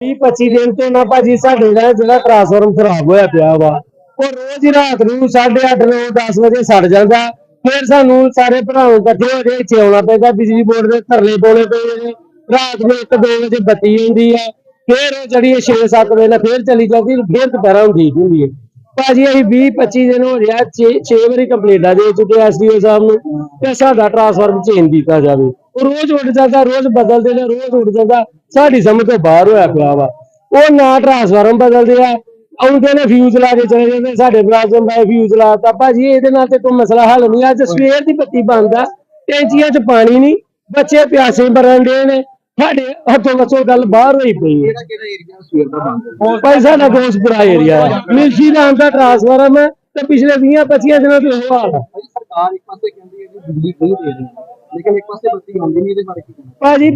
20 25 ਦਿਨ ਤੋਂ ਨਾ ਭਾਜੀ ਸਾਡੇ ਦਾ ਜਿਹੜਾ ਟ੍ਰਾਂਸਫਾਰਮ ਖਰਾਬ ਹੋਇਆ ਪਿਆ ਵਾ। ਉਹ ਰੋਜ਼ ਹੀ ਰਾਤ ਨੂੰ 8:30 9 10 ਵਜੇ ਸੜ ਜਾਂਦਾ। ਫਿਰ ਸਾਨੂੰ ਸਾਰੇ ਭਰਾਵਾਂ ਇਕੱਠੇ ਹੋ ਕੇ ਇੱਥੇ ਆਉਣਾ ਪੈਂਦਾ, ਬਿਜਲੀ ਬੋਰਡ ਦੇ ਧਰਨੇ ਪਾਉਣੇ ਪਏ ਨੇ। ਰਾਤ ਨੂੰ 1 2 ਵਜੇ ਬੱਤੀ ਹੁੰਦੀ ਆ। ਫਿਰ ਉਹ ਜਿਹੜੀ 6 7 ਵਜੇ ਨਾਲ ਫਿਰ ਚਲੀ ਜਾਂਦੀ ਫਿਰ ਦੁਪਹਿਰਾਂ ਨੂੰ ਠੀਕ ਹੁੰਦੀ ਹੈ। ਭਾਜੀ, ਅਸੀਂ 20 25 ਦਿਨ ਹੋ ਗਿਆ 6 ਵਾਰੀ ਕੰਪਲੇਂਟਾਂ ਦੇ ਚੁੱਕੇ ਐਸਡੀਓ ਸਾਹਿਬ ਨੂੰ ਤੇ ਸਾਡਾ ਟਰਾਂਸਫਾਰਮ ਚੇਂਜ ਕੀਤਾ ਜਾਵੇ। ਉਹ ਰੋਜ਼ ਉੱਡ ਜਾਂਦਾ ਰੋਜ਼ ਬਦਲਦੇ ਨੇ ਰੋਜ਼ ਉੱਡ ਜਾਂਦਾ। ਸਾਡੀ ਸਮਝ ਤੋਂ ਬਾਹਰ ਹੋਇਆ ਪਿਆ ਵਾ। ਉਹ ਨਾ ਟ੍ਰਾਂਸਫਾਰਮ ਬਦਲਦੇ ਆ ਆਉਂਦੇ ਨੇ ਫਿਊਜ਼ ਲਾ ਕੇ ਚਲੇ ਜਾਂਦੇ ਸਾਡੇ ਮੁਲਾਜ਼ਮ ਬਾਈ ਫਿਊਜ਼ ਲਾਤਾ ਭਾਜੀ ਇਹਦੇ ਨਾਲ ਤੇ ਕੋਈ ਮਸਲਾ ਹੱਲ ਨਹੀਂ। ਅੱਜ ਸਵੇਰ ਦੀ ਬੱਤੀ ਬੰਦ ਆ ਟੈਂਚੀਆਂ 'ਚ ਪਾਣੀ ਨਹੀਂ ਬੱਚੇ ਪਿਆਸੇ ਮਰਨ ਦੇ ਨੇ। ਸਾਡੇ ਹੱਥੋਂ ਵੱਸੋਂ ਗੱਲ ਬਾਹਰ ਹੋਈ ਪਈ ਹੈ ਕਿਹੜਾ ਕਿਹੜਾ ਏਰੀਆ ਸਵੇਰ ਦਾ ਬੰਦ। ਭਾਈ ਸਾਡਾ ਦੋਸਤਪੁਰਾ ਏਰੀਆ ਹੈ ਮਿਲਸ਼ੀ ਨਾਮ ਦਾ ਟ੍ਰਾਂਸਫਾਰਮ ਹੈ ਤੇ ਪਿਛਲੇ 20 25 ਦਿਨਾਂ ਤੋਂ ਇਹ ਹਾਲ ਹੈ ਭਾਈ ਸਰਕਾਰ ਇੱਕ ਪਾਸੇ ਕਹਿੰਦੀ ਹੈ ਕਿ ਬਿਜਲੀ ਫ੍ਰੀ ਦੇ ਰਹੀ ਹੈ ਲੇਕਿਨ ਇੱਕ ਪਾਸੇ ਬੱਤੀ ਆਉਂਦੀ ਨਹੀਂ ਇਹਦੇ ਬਾਰੇ ਕੀ ਕਹਿਣਾ? ਭਾਜੀ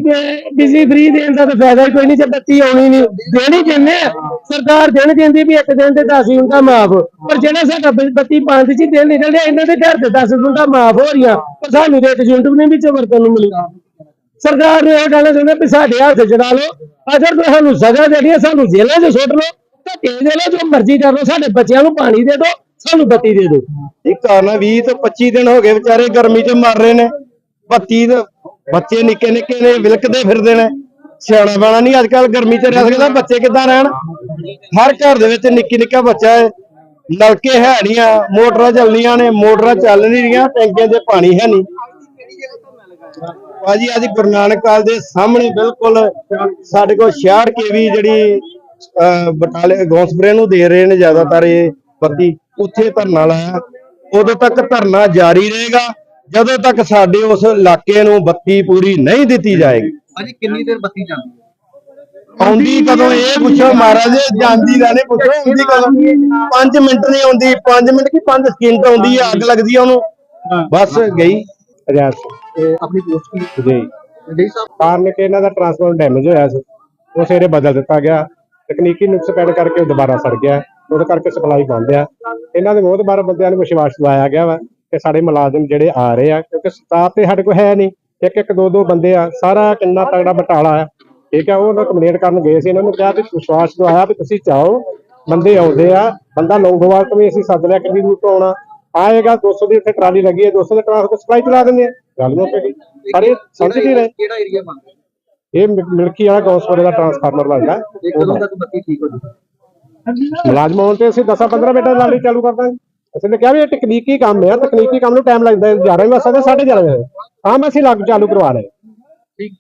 ਬਿਜਲੀ ਫ੍ਰੀ ਦੇਣ ਦਾ ਤਾਂ ਫਾਇਦਾ ਹੀ ਕੋਈ ਨਹੀਂ ਜੇ ਬੱਤੀ ਆਉਣੀ ਨਹੀਂ। ਦੇਣੀ ਦਿੰਦੇ ਆ ਸਰਕਾਰ ਦਿੰਦੀ ਵੀ ਇੱਕ ਦਿਨ ਤੇ 10 ਯੂਨਿਟਾਂ ਮਾਫ। ਪਰ ਜਿਹੜਾ ਸਾਡਾ ਬ- ਬੱਤੀ ਪੰਜ ਹੀ ਦਿਨ ਨਿਕਲਦੇ ਇਹਨਾਂ ਦੇ ਘਰ ਤੇ 10 ਯੂਨਿਟਾਂ ਮਾਫ ਹੋ ਰਹੀਆਂ। ਪਰ ਸਾਨੂੰ ਤੇ ਇੱਕ ਯੂਨਿਟ ਵੀ ਨਹੀਂ ਵਿੱਚ ਵਰਤਣ ਨੂੰ ਮਿਲੀ। ਸਰਕਾਰ ਨੇ ਇਹ ਕਹਿਣਾ ਚਾਹੁੰਦੇ ਵੀ ਸਾਡੇ ਹੱਥ ਜੜਾ ਲਓ। ਅਗਰ ਤੁਸੀਂ ਸਾਨੂੰ ਸਜ਼ਾ ਦੇਣੀ ਹੈ ਸਾਨੂੰ ਜੇਲ੍ਹਾਂ 'ਚ ਸੁੱਟ ਲਓ। ਤੇ ਦੇ ਲਓ ਜੋ ਮਰਜ਼ੀ ਕਰ ਲਓ ਸਾਡੇ ਬੱਚਿਆਂ ਨੂੰ ਪਾਣੀ ਦੇ ਦਿਓ ਸਾਨੂੰ ਬੱਤੀ ਦੇ ਦਿਓ। ਇਹ ਕਾਰਨ 20 ਤੋਂ 25 ਦਿਨ ਹੋ ਗਏ ਵਿਚਾਰੇ ਗਰਮੀ 'ਚ ਮਰ ਰਹੇ ਨੇ। ਬੱਤੀ ਬੱਚੇ ਨਿੱਕੇ ਨਿੱਕੇ ਨੇ ਵਿਲਕਦੇ ਫਿਰਦੇ ਨੇ। ਸਿਆਣਾ ਬਾਣਾ ਨਹੀਂ ਅੱਜ ਕੱਲ ਗਰਮੀ 'ਚ ਰਹਿ ਸਕਦਾ। ਬੱਚੇ ਕਿੱਦਾਂ ਰਹਿਣ? ਹਰ ਘਰ ਦੇ ਵਿੱਚ ਨਿੱਕੀ ਨਿੱਕਾ ਬੱਚਾ ਹੈ। ਨਲਕੇ ਹੈ ਨਹੀਂ ਆ ਮੋਟਰਾਂ ਚੱਲਣੀਆਂ ਨੇ ਮੋਟਰਾਂ ਚੱਲ ਨਹੀਂ ਰਹੀਆਂ ਟੈਂਕੀਆਂ 'ਚ ਪਾਣੀ ਹੈ ਨਹੀਂ ਭਾਜੀ ਅੱਜ ਗੁਰੂ ਨਾਨਕ ਕਾਲ ਦੇ ਸਾਹਮਣੇ ਬਿਲਕੁਲ ਸਾਡੇ ਕੋਲ 66 ਕੇਵੀ ਜਿਹੜੀ ਅਹ, ਬਟਾਲੇ ਗੌਂਸਪਰੇ ਨੂੰ ਦੇ ਰਹੇ ਨੇ ਜ਼ਿਆਦਾਤਰ ਇਹ ਬੱਤੀ ਉੱਥੇ ਧਰਨਾ ਲਾਇਆ। ਉਦੋਂ ਤੱਕ ਧਰਨਾ ਜਾਰੀ ਰਹੇਗਾ। ਜਦੋਂ ਤੱਕ ਸਾਡੇ ਉਸ ਇਲਾਕੇ ਨੂੰ ਬੱਤੀ ਪੂਰੀ ਨਹੀਂ ਦਿੱਤੀ ਜਾਏਗੀ। ਭਾਜੀ ਕਿੰਨੀ ਦੇਰ ਬੱਤੀ ਜਾਂਦੀ ਹੈ? ਆਉਂਦੀ ਕਦੋਂ? ਇਹ ਪੁੱਛੋ ਮਹਾਰਾਜ ਜਾਂਦੀ ਦਾ ਨਹੀਂ ਪੁੱਛੋ ਆਉਂਦੀ ਕਦੋਂ? 5 ਮਿੰਟ ਨਹੀਂ ਆਉਂਦੀ 5 ਮਿੰਟ ਕੀ 5 ਸਕਿੰਟ ਆਉਂਦੀ ਆ ਅੱਗ ਲੱਗਦੀ ਆ ਉਹਨੂੰ? ਬਸ ਗਈ ਰਿਆਸ। ਆਪਣੀ ਪੋਸਟ ਕੀ? ਜੀ। ਜੀ ਸਾਹਿਬ? ਕਾਰਨ ਕਿ ਇਹਨਾਂ ਦਾ ਟਰਾਂਸਫਾਰਮਰ ਡੈਮੇਜ ਹੋਇਆ ਸੀ। ਉਹ ਸਵੇਰੇ ਬਦਲ ਦਿੱਤਾ ਗਿਆ। ਤਕਨੀਕੀ ਨੁਕਸ ਪੈਣ ਕਰਕੇ ਦੁਬਾਰਾ ਸੜ ਗਿਆ। ਉਹਦੇ ਕਰਕੇ ਸਪਲਾਈ ਬੰਦ ਆ। ਇਹਨਾਂ ਦੇ ਬਹੁਤ ਬਾਰ ਬੰਦਿਆਂ ਨੂੰ ਵਿਸ਼ਵਾਸ ਦਿਵਾਇਆ ਗਿਆ ਵਾ। ਕਿ ਸਾਡੇ ਮੁਲਾਜ਼ਮ ਜਿਹੜੇ ਆ ਰਹੇ ਆ ਕਿਉਂਕਿ ਸਟਾਫ ਤੇ ਸਾਡੇ ਕੋਲ ਹੈ ਨਹੀਂ। ਇੱਕ ਇੱਕ ਦੋ ਦੋ ਬੰਦੇ ਆ ਸਾਰਾ ਕਿੰਨਾ ਤਗੜਾ ਬਟਾਲਾ ਆ। ਠੀਕ ਆ ਉਹ ਉਹਨਾਂ ਕੰਪਲੇਂਟ ਕਰਨ ਗਏ ਸੀ ਇਹਨਾਂ ਨੂੰ ਕਿਹਾ ਵੀ ਵਿਸ਼ਵਾਸ ਦਵਾਇਆ ਵੀ ਤੁਸੀਂ ਚਾਹੋ ਬੰਦੇ ਆਉਂਦੇ ਆ ਬੰਦਾ ਲੌਂਗੋਵਾਲ ਤੋਂ ਵੀ ਅਸੀਂ ਸੱਦ ਲਿਆ ਕਿੰਨੀ ਦੂਰ ਤੋਂ ਆਉਣਾ। ਆਏਗਾ 200 ਦੀ ਇੱਥੇ ਟਰਾਲੀ ਲੱਗੀ ਹੈ 200 ਦੇ ਟਰਾਂਸਪੋਰਟ ਸਪਲਾਈ ਚਲਾ ਦਿੰਦੇ ਆ। ਗੱਲ ਗਈ। ਪਰ ਇਹ ਸਮਝ ਨਹੀਂ ਰਹੇ ਕਿਹੜਾ ਏਰੀਆ ਬੰਦ ਹੈ ਇਹ ਮਿਲਕੀ ਵਾਲਾ ਗੌਸਪੁਰੇ ਦਾ ਟਰਾਂਸਫਾਰਮਰ ਲੱਗਦਾ। ਤੇ ਕਦੋਂ ਤੱਕ ਬੱਤੀ ਠੀਕ ਹੋ ਜੂਗੀ ਮੁਲਾਜ਼ਮ ਆਉਣ ਤੇ ਅਸੀਂ 10 15 ਮਿੰਟਾਂ ਨਾਲ ਹੀ ਚਾਲੂ ਕਰ ਦਾਂਗੇ। ਅਸੀਂ ਨੇ ਕਿਹਾ ਵੀ ਇਹ ਤਕਨੀਕੀ ਕੰਮ ਹੈ, ਤਕਨੀਕੀ ਕੰਮ ਨੂੰ ਟਾਈਮ ਲੱਗਦਾ ਹੈ 11 ਵਜੇ ਵਜੇ 11:30 ਵਜੇ। ਹਾਂ ਮੈਂ ਅਸੀਂ ਲੱਗ ਚਾਲੂ ਕਰਵਾ ਰਹੇ। ਠੀਕ।